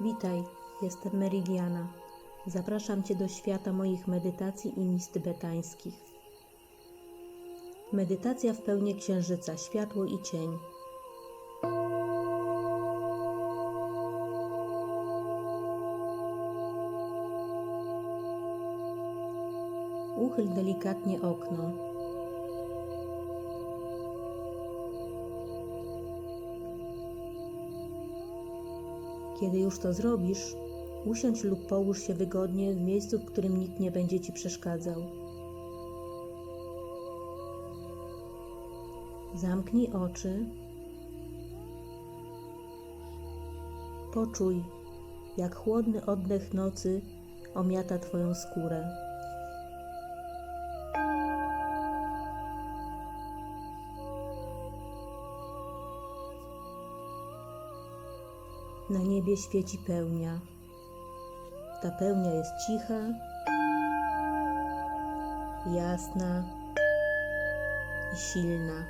Witaj, jestem Meridiana. Zapraszam Cię do świata moich medytacji i mist tybetańskich. Medytacja w pełni księżyca, światło i cień. Uchyl delikatnie okno. Kiedy już to zrobisz, usiądź lub połóż się wygodnie w miejscu, w którym nikt nie będzie ci przeszkadzał. Zamknij oczy. Poczuj, jak chłodny oddech nocy omiata Twoją skórę. Na niebie świeci pełnia. Ta pełnia jest cicha, jasna i silna.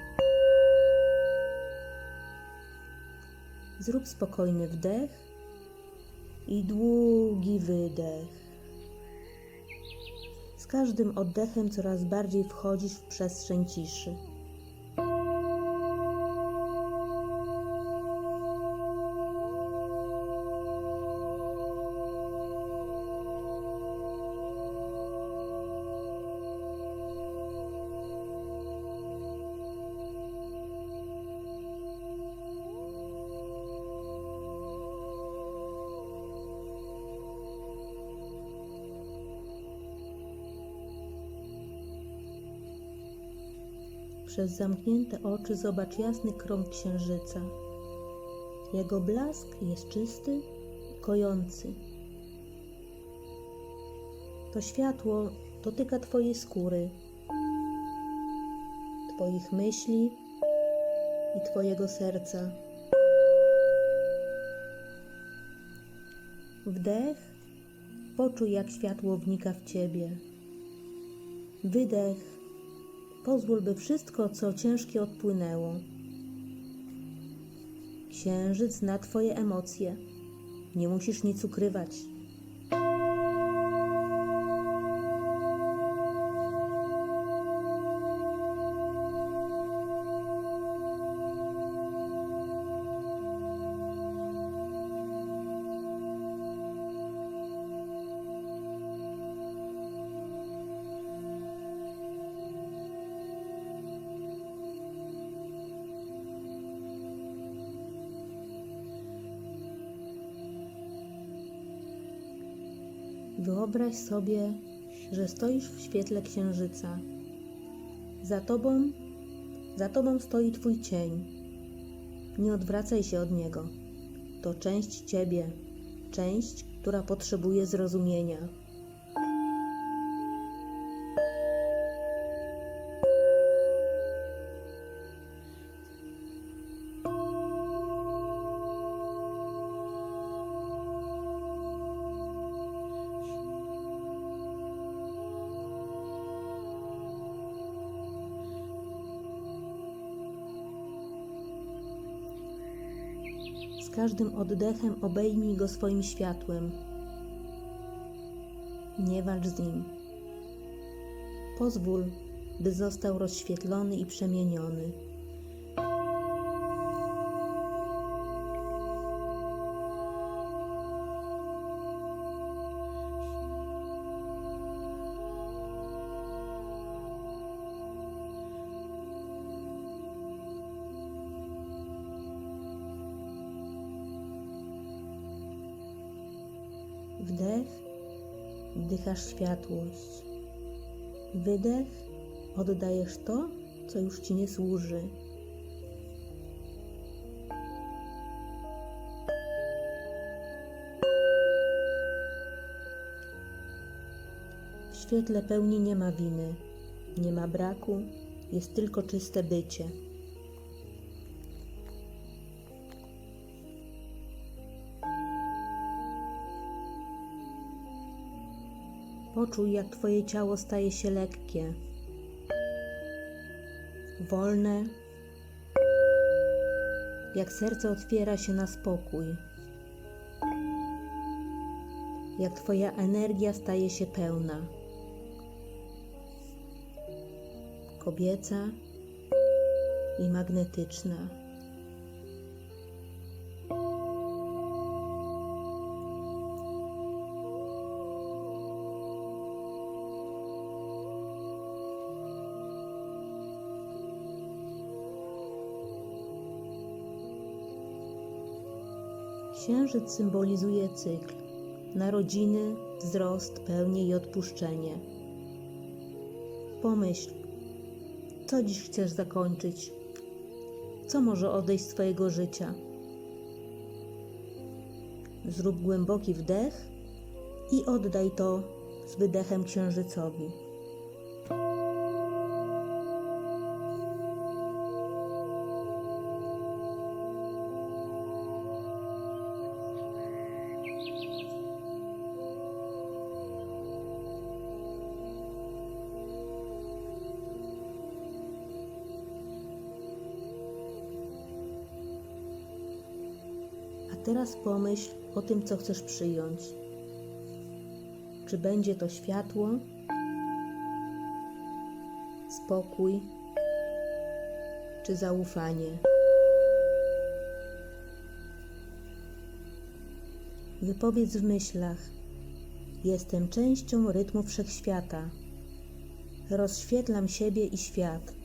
Zrób spokojny wdech i długi wydech. Z każdym oddechem coraz bardziej wchodzisz w przestrzeń ciszy. Przez zamknięte oczy zobacz jasny krąg księżyca. Jego blask jest czysty i kojący. To światło dotyka Twojej skóry, Twoich myśli i Twojego serca. Wdech, poczuj jak światło wnika w Ciebie. Wydech, Pozwól, by wszystko, co ciężkie, odpłynęło. Księżyc zna Twoje emocje. Nie musisz nic ukrywać. Wyobraź sobie, że stoisz w świetle księżyca. Za tobą, za tobą stoi twój cień. Nie odwracaj się od niego. To część ciebie, część, która potrzebuje zrozumienia. Z każdym oddechem obejmij go swoim światłem. Nie walcz z nim. Pozwól, by został rozświetlony i przemieniony. Wdech, wdychasz światłość. Wydech, oddajesz to, co już ci nie służy. W świetle pełni nie ma winy, nie ma braku, jest tylko czyste bycie. Poczuj, jak Twoje ciało staje się lekkie, wolne, jak serce otwiera się na spokój. jak Twoja energia staje się pełna. Kobieca i magnetyczna. Księżyc symbolizuje cykl narodziny, wzrost, pełnię i odpuszczenie. Pomyśl, co dziś chcesz zakończyć? Co może odejść z Twojego życia? Zrób głęboki wdech i oddaj to z wydechem księżycowi. Teraz pomyśl o tym, co chcesz przyjąć. Czy będzie to światło, spokój, czy zaufanie? Wypowiedz w myślach: Jestem częścią rytmu wszechświata. Rozświetlam siebie i świat.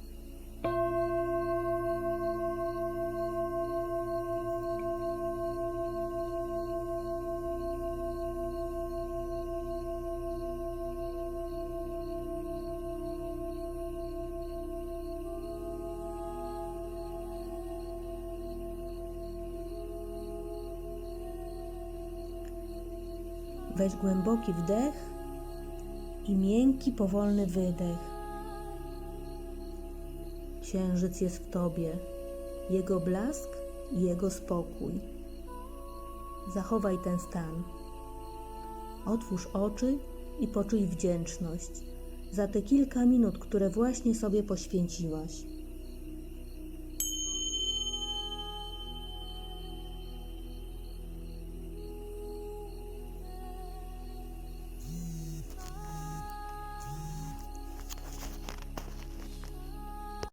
Weź głęboki wdech i miękki, powolny wydech. Księżyc jest w tobie, jego blask i jego spokój. Zachowaj ten stan. Otwórz oczy i poczuj wdzięczność za te kilka minut, które właśnie sobie poświęciłaś.